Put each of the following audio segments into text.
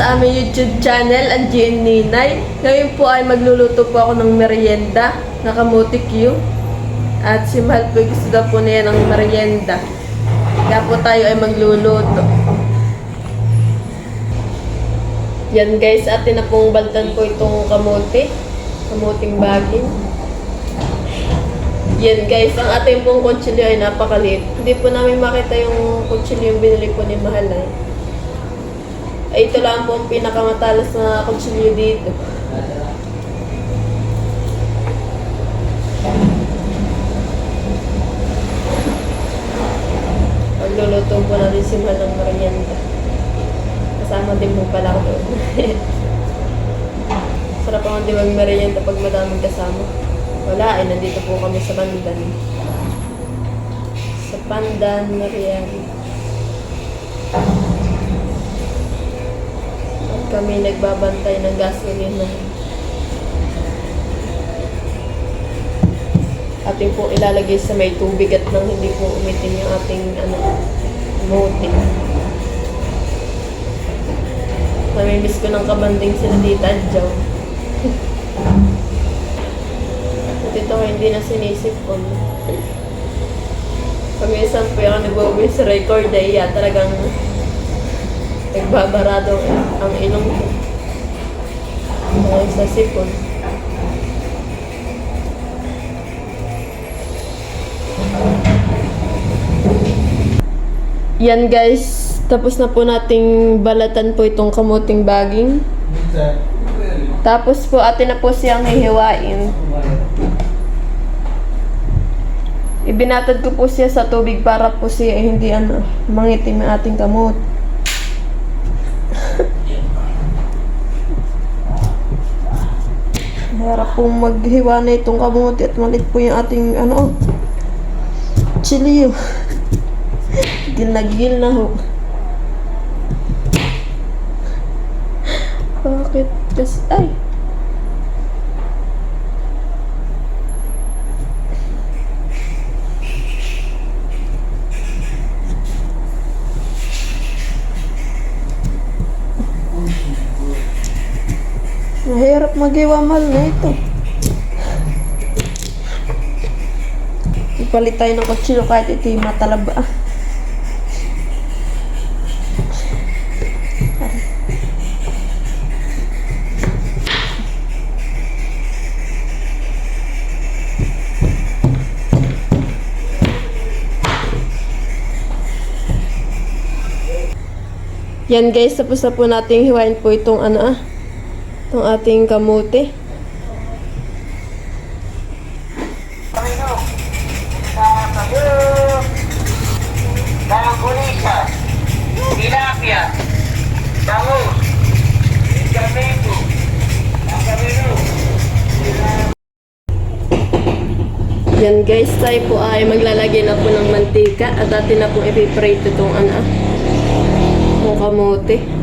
sa aming YouTube channel, ang GN Ninay. Ngayon po ay magluluto po ako ng merienda na kamuti Q. At si Mahal po gusto daw po niya ng merienda. Kaya po tayo ay magluluto. Yan guys, atin na pong baltan po itong kamote. Kamuting baging. Yan guys, ang ating pong kutsilyo ay napakaliit. Hindi po namin makita yung kutsilyo yung binili po ni Mahalay. Ay, ito lang po ang pinakamatalas na kutsilyo dito. Pagluluto po natin si Mahal ng merienda. Kasama din po pala ako doon. Sarap ang di merienda pag madaming kasama. Wala, eh, nandito po kami sa Pandan. Sa Pandan, merienda. Kami nagbabantay ng gasolina. Ating po ilalagay sa may tubig at nang hindi po umitim yung ating ano, mote. Namimiss ko ng kabanding sila dito at Jow. At ito hindi na sinisipon. Paminsan po yung nag-uwi sa record ay yeah, talagang nagbabarado ang ilong ko. Dahil sa sipon. Yan guys, tapos na po nating balatan po itong kamuting baging. Tapos po atin na po siyang hihiwain. Ibinatad ko po siya sa tubig para po siya hindi ano, mangitim ang ating kamot. Harap pong maghiwa na itong kamuti at malit po yung ating ano, chili. Ginagil na ho. Bakit? Kasi, ay. Mahirap magiwamal na ito. Ipalit tayo ng kutsilo kahit ito yung matalaba. Yan guys, tapos na po nating hiwain po itong ano ah, itong ating kamote. Camino, sa Tayo, Langulisa, Tilapia, Bangus, Camino, ang Camino, Yan guys, tayo po ay maglalagay na po ng mantika at atin na po ipiprito itong ano ah, itong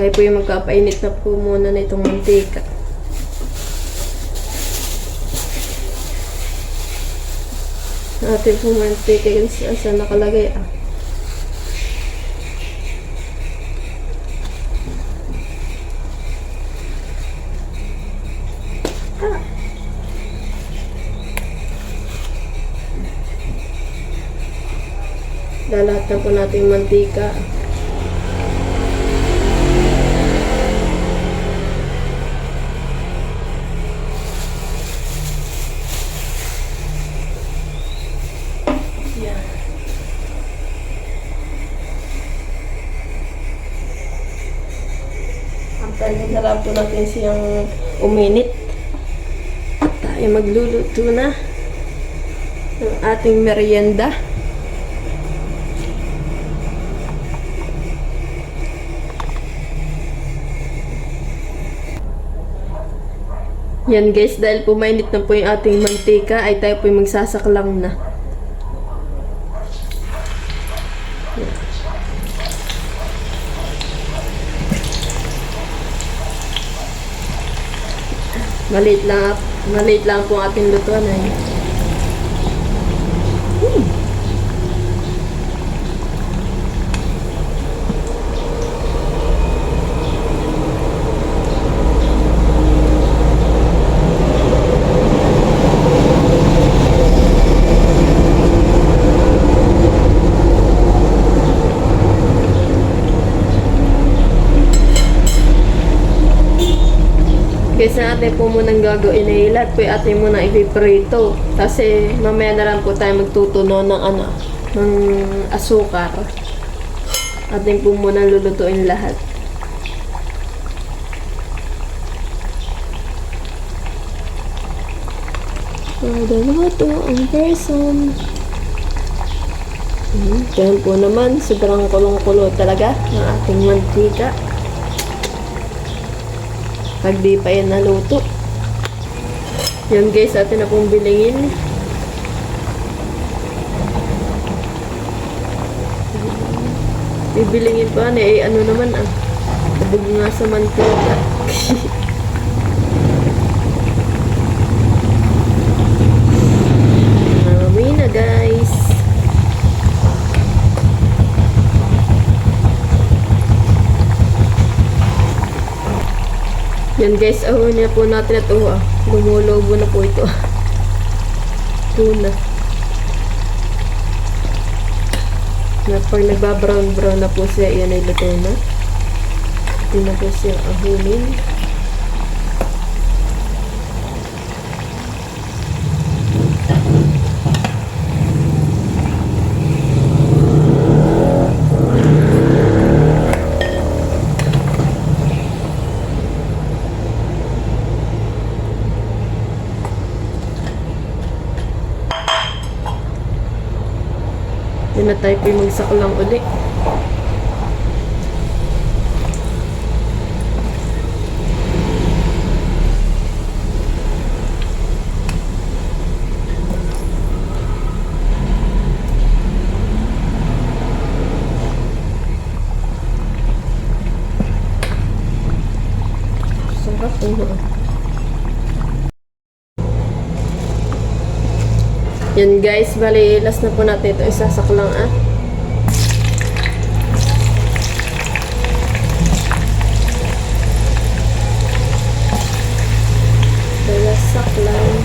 Tayo po yung magkapainit na po muna na itong mantika. Atin po mantika guys, asa nakalagay ah. Lahat na po natin yung mantika. Yan. Lang po natin siyang uminit. At tayo magluluto na ng ating merienda. Yan guys, dahil po mainit na po yung ating mantika, ay tayo po yung magsasaklang na. Maliit lang, maliit lang po ating lutuan ay. Natin po munang gagawin ay lahat po yung atin munang ipiprito. Kasi mamaya na lang po tayo magtutuno ng ano, ng asukar. Atin po muna lulutuin lahat. Kada luto ang person. Hmm, Ganyan po naman, sobrang kulong-kulo talaga ng ating mantika. Pag di pa yan naluto. Yan guys, atin na pong bilingin. Bibilingin pa na eh, ano naman ah. Sabog nga sa mantika. Yan guys, ahon niya po natin ito ah. Lumulobo na po ito. Tuna. Na pag nagbabrown brown na po siya, yan ay luto na. Hindi na po siya ahunin. Tayo po yung magsaklang uli. Sarap oh. Yan guys, bali last na po natin ito isasaklang ah. Kaya saklang.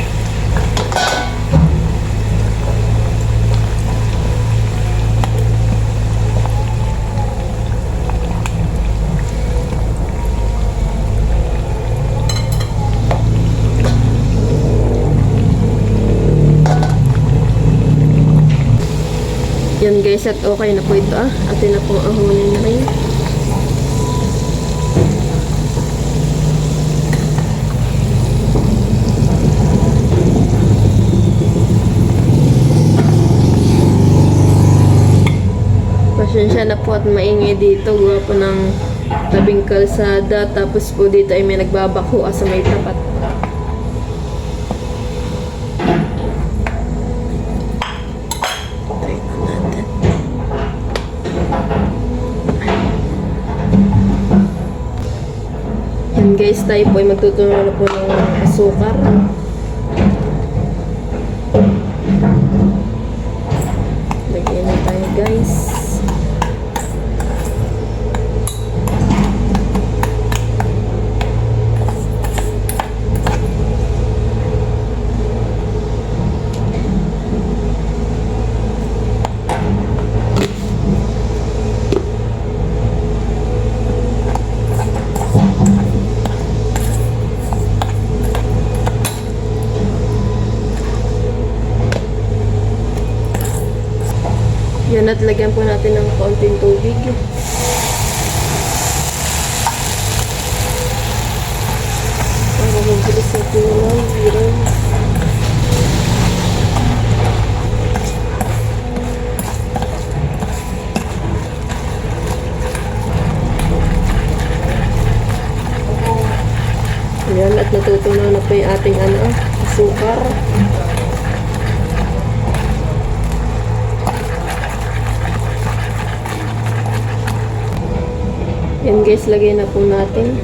Yan guys, at okay na po ito ah. Atin na pong ahunin na rin. Pasensya na po at maingay dito. Gawa po ng tabing kalsada. Tapos po dito ay may nagbabako sa may tapat. Guys, tayo po ay magtutunan na po ng asukar. Lagyan na tayo guys. Yan at lagyan po natin ng konting tubig. Para mabilis na tunaw. Yan. Yan at natutunaw na po yung ating ano, sukar. Yan guys, lagay na po natin.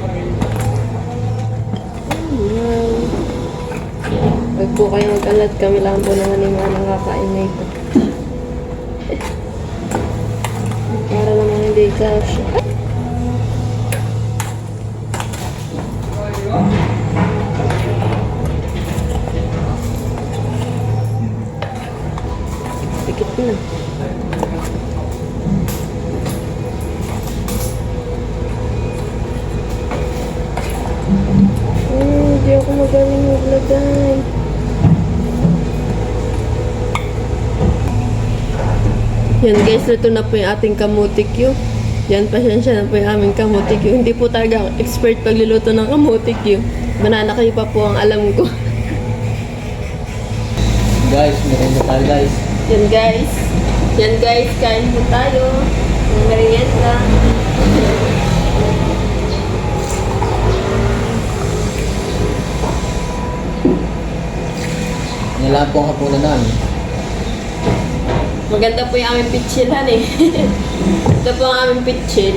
Wow. Pag po kayo mag-alat, kami lang po naman yung mga nakakain na ito. Para naman hindi cash. Pikit na. Yan guys, ito na po yung ating kamuti Q. Yan, pasensya na po yung aming kamuti Q. Hindi po talaga expert pagluluto ng kamuti Q. Banana kayo pa po ang alam ko. Guys, meron na tayo guys. Yan guys. Yan guys, kain po tayo. Ng merienda. Nilaan po ang hapunan namin. Maganda po yung aming pitchilhan eh. Ito po ang aming pitchil.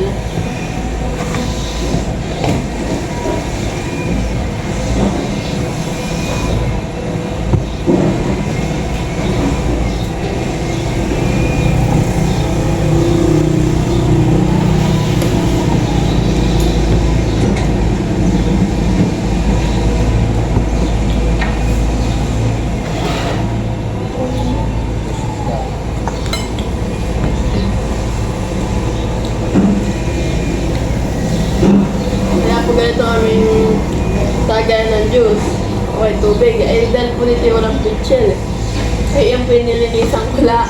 Kaya po ganito aming tagay ng juice. Okay, tubig. Eh, dahil po dito yung walang pitchil. Eh, yan po yung nilinisan ko lang.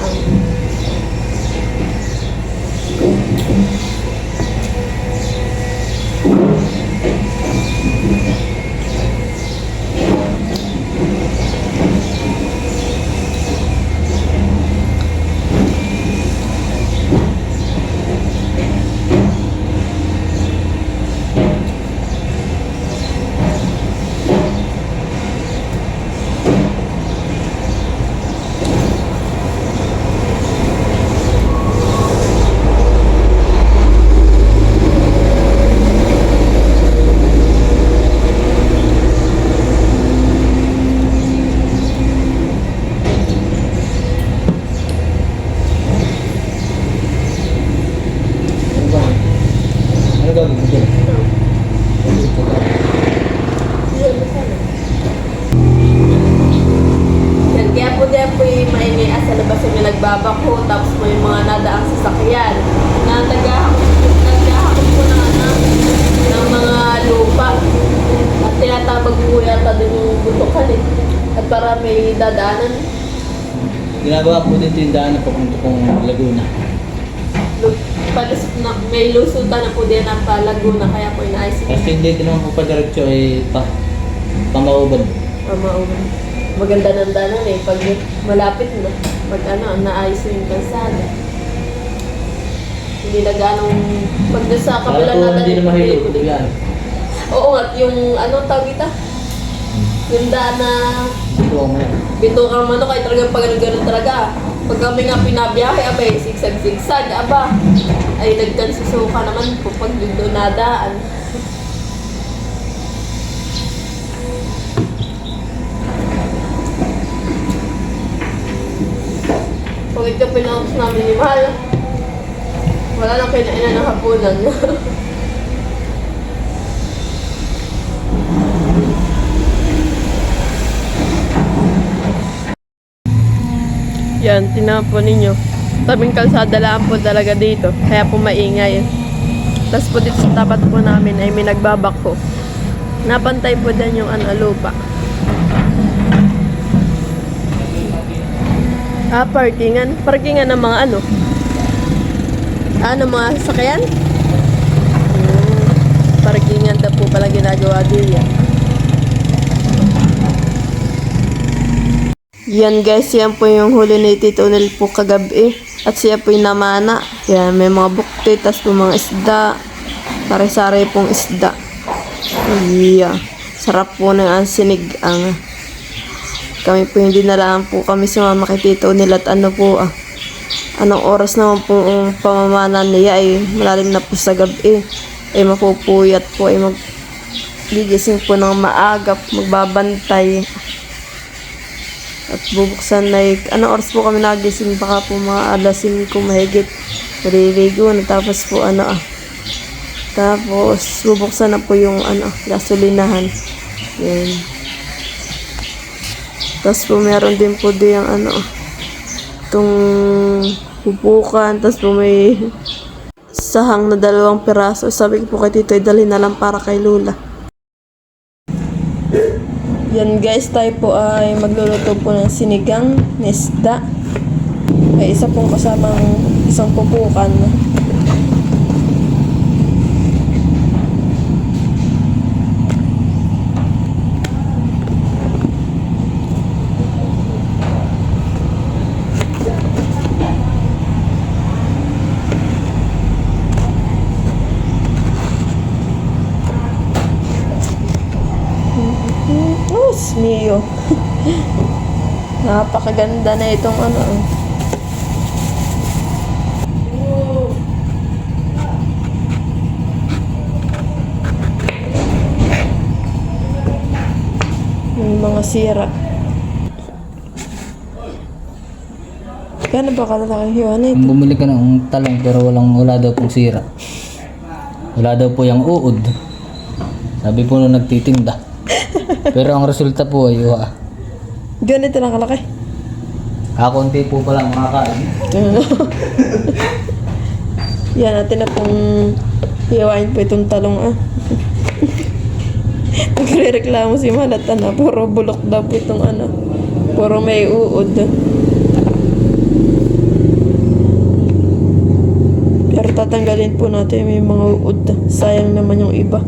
Ano ba? Ano gagawin mo dyan? Ito ba? Yan, kaya po din po yung maingay at sa labas yung may nagbabako, tapos mo yung mga nadaang sasakyan. Na naghahakot naghahakot po ng, ano, ng mga lupa. At tinatabag po yata din yung butukan eh. At para may dadaanan. Ginagawa po dito yung daan na papunta kong Laguna. Palis na, may lusutan na po din ang palaguna, kaya po inaayos Kasi dito naman po pa diretso ay pa, pamaubad. Mamauna. Maganda ng danan eh. Pag malapit na, pag ano, naayos na yung kalsada. Hindi na ganong, pag doon sa kabila na hindi na mahilo. Oo nga, yung ano tawag ito? Yung daan na Ito ang mga. bitukang manok ay talagang pag ganun talaga. Pag kami nga pinabiyahe, abay, sigsag-sigsag, aba, ay nagkansusuka naman po pag nadaan. Pag ito pinakos namin ni Mahal, wala nang kinainan ng hapunan. Yan, tinaman po ninyo. Tabing kalsada lang po talaga dito. Kaya po maingay. Tapos po dito sa tapat po namin ay may nagbabako. Napantay po din yung ano, lupa. Ah, parkingan. Parkingan ng mga ano? Ano, mga sasakyan? Hmm, parkingan daw po pala ginagawa din yan. Yan guys, yan po yung huli ni Tito Nel po kagabi. At siya po yung namana. Yan, may mga bukti, tas po mga isda. Sari-sari pong isda. Yeah. Sarap po ng ang sinigang. Kami po hindi na lang po kami sumama kay Tito Nel at ano po ah. Anong oras naman po ang pamamana niya ay malalim na po sa gabi. Ay mapupuyat po ay mag gigising po ng maaga, magbabantay. At bubuksan y- anong oras po kami nagising baka po mga alas 5 mahigit. Maliligo na tapos po ano ah. Tapos bubuksan na po yung ano gasolinahan. Yan. Tapos po meron din po di yung ano ah, itong pupukan. Tapos po may sahang na dalawang piraso. Sabi ko po kay Tito, dalhin na lang para kay Lula. Yan guys, tayo po ay magluluto po ng sinigang na isda. May isa pong kasamang isang pupukan. Oh, smio. Napakaganda na itong ano. oh. May mga sira. Kano ba kalaki yun? Ano ito? Bumili ka ng talong pero walang wala daw pong sira. Wala daw po yung uod. Sabi po nung nagtitinda. Pero ang resulta po ay wa. Ganito lang kalaki. Kakunti po pala makakain. Yan, natin na pong hiwain po itong talong ah. Nagre-reklamo si Malat na puro bulok daw po itong ano. Puro may uod. Pero tatanggalin po natin may mga uod. Sayang naman yung iba.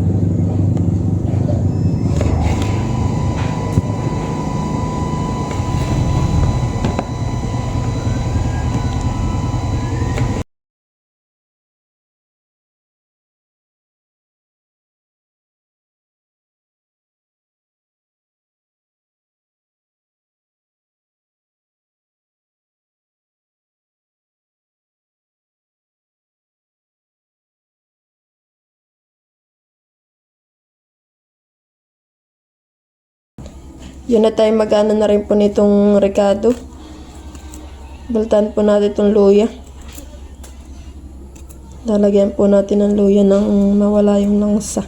Yun na tayo mag-ano na rin po nitong Ricardo. Baltan po natin itong luya. Lalagyan po natin ng luya nang mawala yung langsa.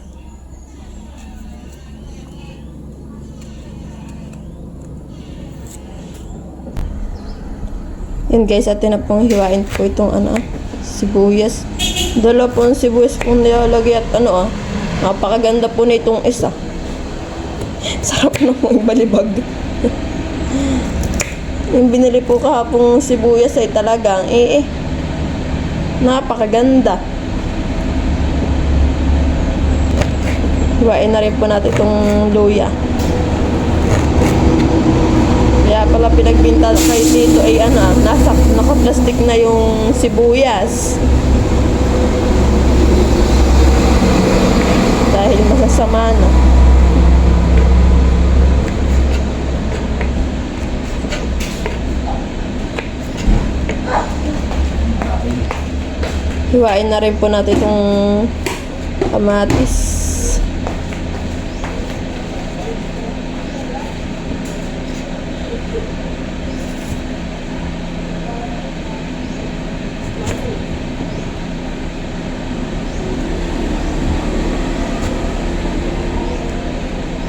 Yan guys, atin na pong hiwain po itong ano, ah, sibuyas. Dala po ang sibuyas pong nilalagay at ano ah, napakaganda po nitong isa. Sarap na mong balibag. yung binili po kahapong sibuyas ay talagang eh eh. Napakaganda. Hiwain na rin po natin itong luya. Kaya pala pinagbinta kay dito ay ano, nasa naka-plastic na yung sibuyas. Dahil masasama na. Hiwain na rin po natin itong kamatis.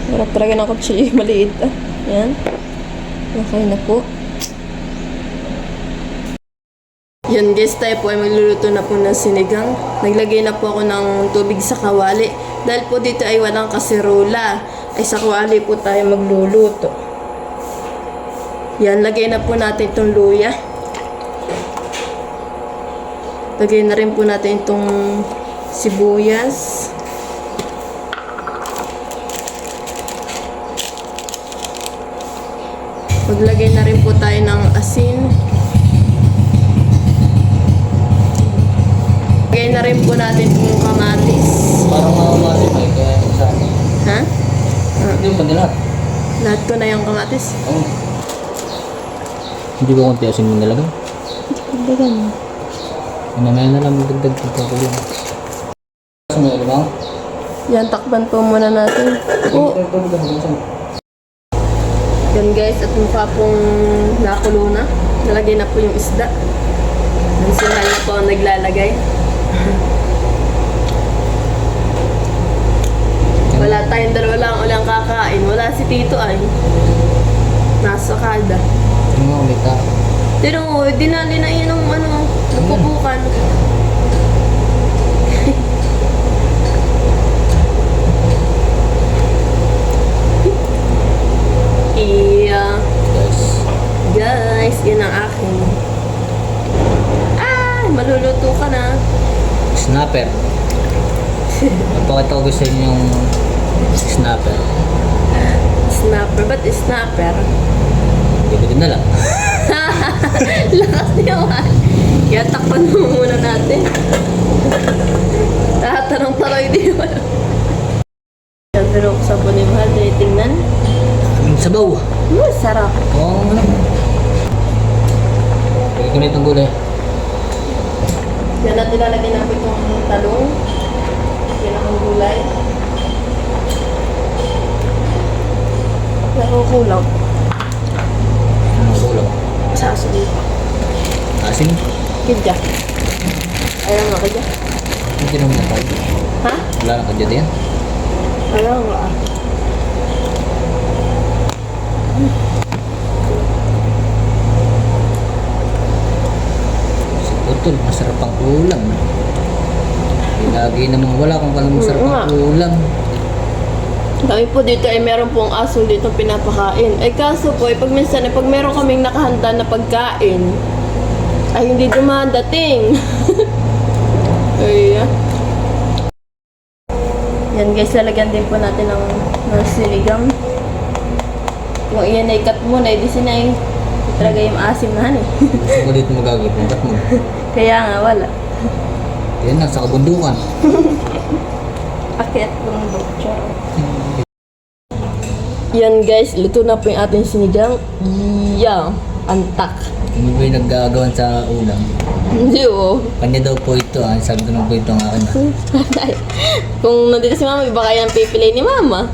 Harap talaga ng kutsilyo maliit ah. Yan. Okay na po. Yun guys, tayo po ay magluluto na po ng sinigang. Naglagay na po ako ng tubig sa kawali. Dahil po dito ay walang kaserola. Ay sa kawali po tayo magluluto. Yan, lagay na po natin itong luya. Lagay na rin po natin itong sibuyas. Maglagay na rin po tayo ng asin. Lagay na rin po natin itong kamatis. Parang pa eh, kaya sa Ha? Hindi mo pa lahat. Lahat ko na yung kamatis. Oo. Hindi ko konti asin mo nilagay. Dagan. Mamaya na lang magdagdag pagkakulang. Sa may alamang? Yan, takpan po muna natin. Oh, yan guys, at mukha pong nakulo na. Nalagay na po yung isda. Nansihan na po ang naglalagay. Wala tayong dalawa lang, walang kakain. Wala si Tito ay. Nasa kada. Oo, ano, ulit ako. Pero mo, dinali na yun ano, napupukan. yeah. Guys, yun ang akin. Ah, maluluto ka na. Snapper. Napakita ko gusto yung snapper. Snapper. Ba't snapper? Hindi ko din alam. Lakas naman. Kaya takpan mo muna natin. Tatanong-tanong hindi mo alam. Yan, Pero sa po ni Mahal, tinitingnan. Kaming sabaw. Hmm, sarap. Oo, ano. Lagay ko na itong gulay. Yan natin lalagyan natin itong talong. Yan ang gulay. Ano kulang? Sa asin. Asin? Kidya. Ayaw nga kidya. Hindi naman na tayo. Ha? Wala na kadya din. Ayaw nga. ah. Si Putol, masarap ang ulam. Lagi namang wala kung kung masarap ang ulam. Kami po dito ay meron pong aso dito pinapakain. Ay kaso po, ay pag minsan, ay pag meron kaming nakahanda na pagkain, ay hindi dumadating. ay, ah. Yan guys, lalagyan din po natin ng, ng sinigang. Kung iyan ay cut mo na, edi sinay talaga yung asim na eh. Gusto ko dito magagawin. Ba't mo? Kaya nga, wala. Yan lang, sa kabundukan. Akit ng butcher. Yan guys, luto na po yung ating sinigang. Yang, antak. Hindi ba yung naggagawan sa ulam? Hindi oh. Kanya daw po ito ah. Sabi ko naman po ito ang akin ah. Kung nandito si mama, iba kaya ang pipili ni mama.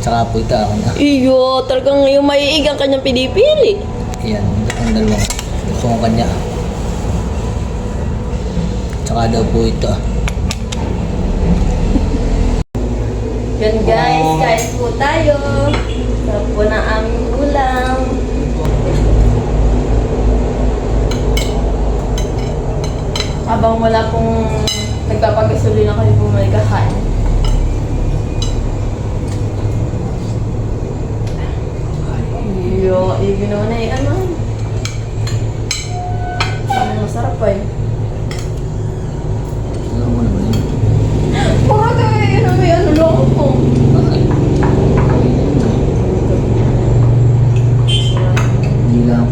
Tsaka po ito akin ah. Iyo, talagang yung maiig ang kanyang pinipili. Yan, ang dalawang. Gusto ko kanya ah. Tsaka daw po ito ah. Yan guys, kain po tayo. Sarap po na aming ulam. Habang wala pong nagpapagasolina kayo po may kakain. Iyo ginawa na eh. Ano? Ano masarap pa eh. Siguro mo naman yun. Bakit eh, yun ang may ano loko po? Bakit? Hindi lang.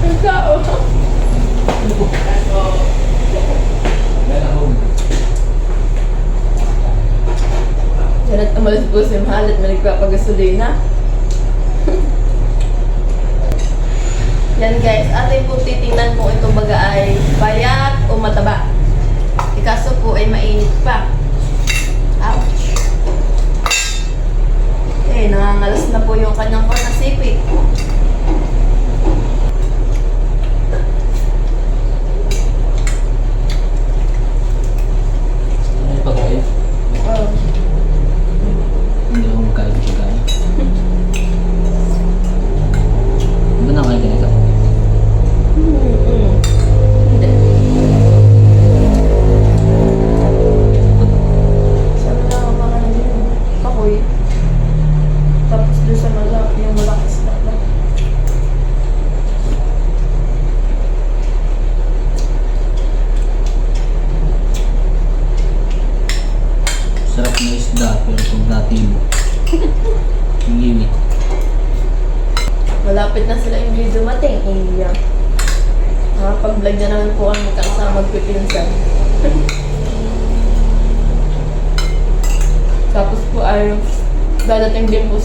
Ang tao. Umalis po si Mahal at may nagpapagasolina. Yan guys, atin po titingnan kung ito baga ay payat o mataba. Ikaso po ay mainit pa. Ouch. Eh, nangangalas na po yung kanyang panasipit. Ano yung pagkain? Oh. Hindi ako magkain ng pagkain.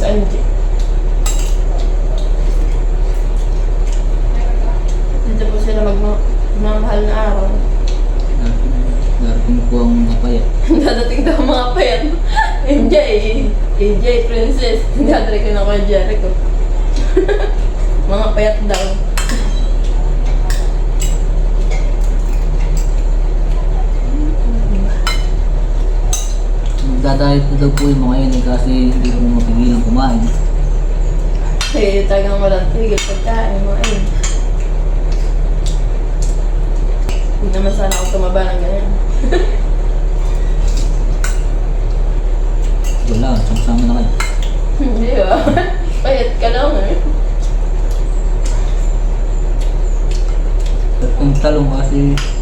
and Magdadayet na daw po yung mga yun eh, kasi hindi ko mapigilan kumain. Eh, talagang walang tigil pagkain mo. Ayun. naman sana ako tumaba ng ganyan. Wala, sama-sama na kayo. Hindi ah. Payat ka lang eh. At kung talong kasi...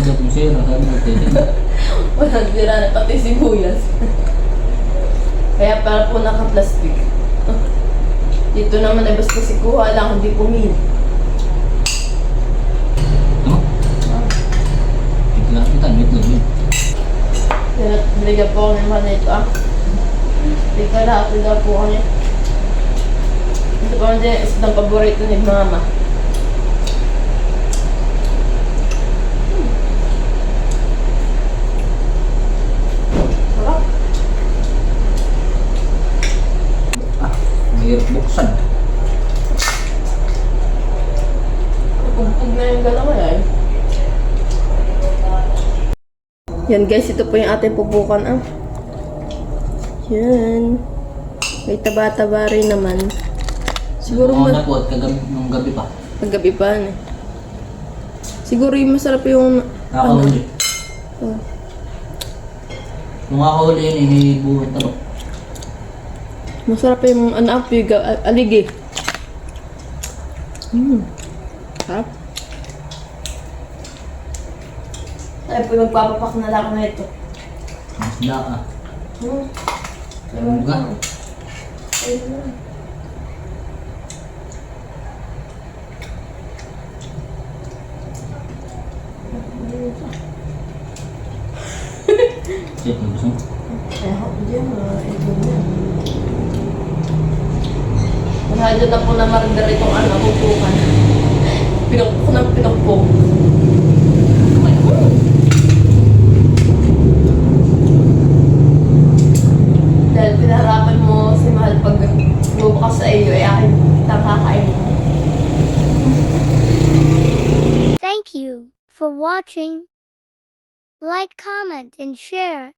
Daw pong sira, sabi ko titinda. Walang sira na pati sibuyas. Kaya para po naka-plastic. Dito naman ay basta si kuha lang, hindi pumili. Ano? Tigla kita, itlog yun. Kaya binigyan po ako ng mga nito ah. Hindi ka lahat po kami. Ito pa din, isa ng paborito ni mama. Mahirap buksan. Pugpug na yung yan. Yan guys, ito po yung ating pupukan ah. Yan. May taba-taba rin naman. Siguro po at kagabi, nung gabi pa. Paggabi pa ano. Siguro yung masarap yung Nakahuli. Oh. Kung nakahuli yun, hinibuhat ako. Masarap yung ano, yung ga- aligi. Mm. Sarap. Ay po, magpapapak na lang ako na ito. Masda ah. Hmm. Ano ka? Ayun na. Shit, gusto mo? Ay, dyan, mga ito na. Masyado na po na marandar itong ano, pupukan. Pinukpok ng pinukpok. Dahil pinaharapan mo si Mahal pag bubukas sa iyo, ay akin kitang kakainin. Thank you for watching. Like, comment, and share.